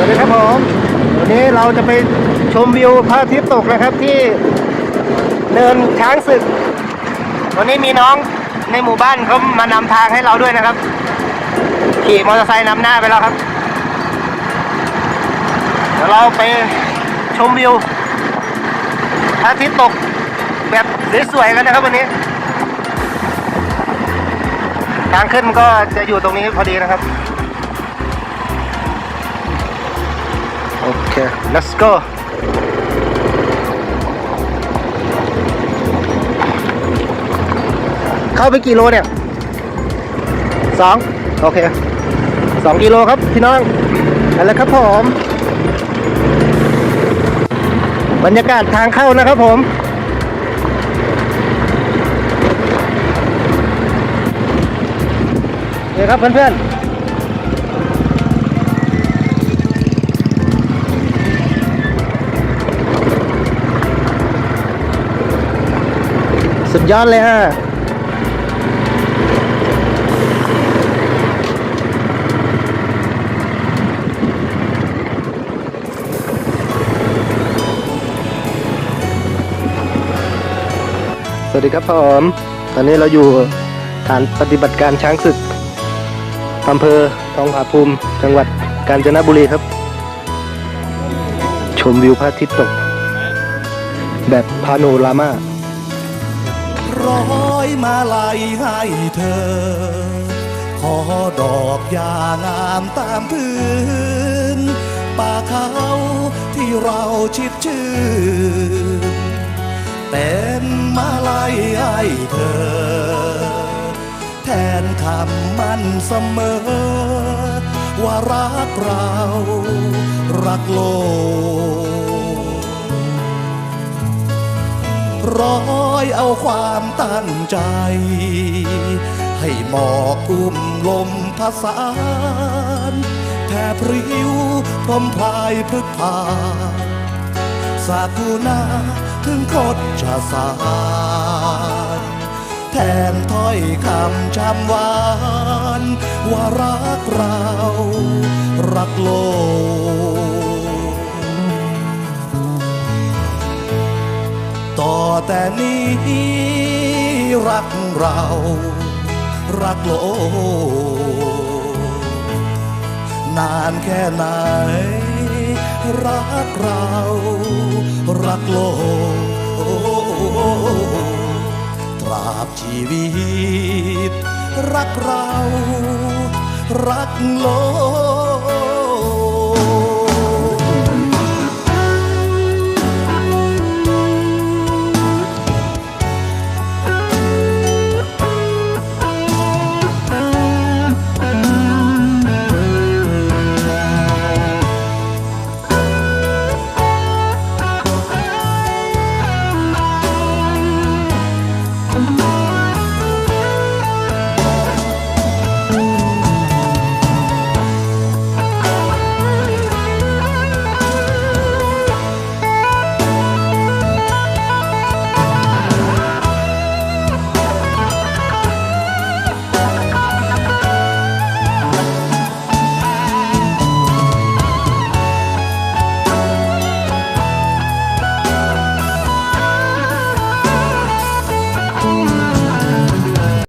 สวัสดีครับผมวันนี้เราจะไปชมวิวพระอาทิตย์ตกนะครับที่เนินช้างศึก วันนี้มีน้องในหมู่บ้านเขามานำทางให้เราด้วยนะครับ ขี่มอเตอร์ไซค์นำหน้าไปแล้วครับ เดี๋ยวเราไปชมวิวพระอาทิตย์ตกแบบสวยๆกันนะครับวันนี้ ทางขึ้นก็จะอยู่ตรงนี้พอดีนะครับ เค let's go เข้าไปกี่โลเนี่ยสองโอเคสองกิโลครับพี่น้องไปแล้วครับผม บรรยากาศทางเข้านะครับผมนี่ครับเพื่อนๆ สุดยอดเลยฮะสวัสดีครับผมตอนนี้เราอยู่ฐานปฏิบัติการช้างศึกอำเภอทองผาภูมิ จังหวัดกาญจนบุรีครับ ชมวิวพระอาทิตย์ตก แบบพาโนรามา ร้อยมาลัยให้เธอ ขอดอกยางามตามพื้น ป่าเขาที่เราชิดชื่นเป็นมาลัยให้เธอ แทนคำมันเสมอ ว่ารักเรา รักโลก ร้อยเอาความตั้งใจ ให้หมอกอุ้มลมผสานแทบพริ้วพรมพลายพฤกพาสากุณาถึงคดชาสารแทนถ้อยคำจำหวาน ว่ารักเรา รักโลก แต่นี้รักเรา รักโลกนานแค่ไหน รักเรา รักโลกตราบชีวิต รักเรา รักโลก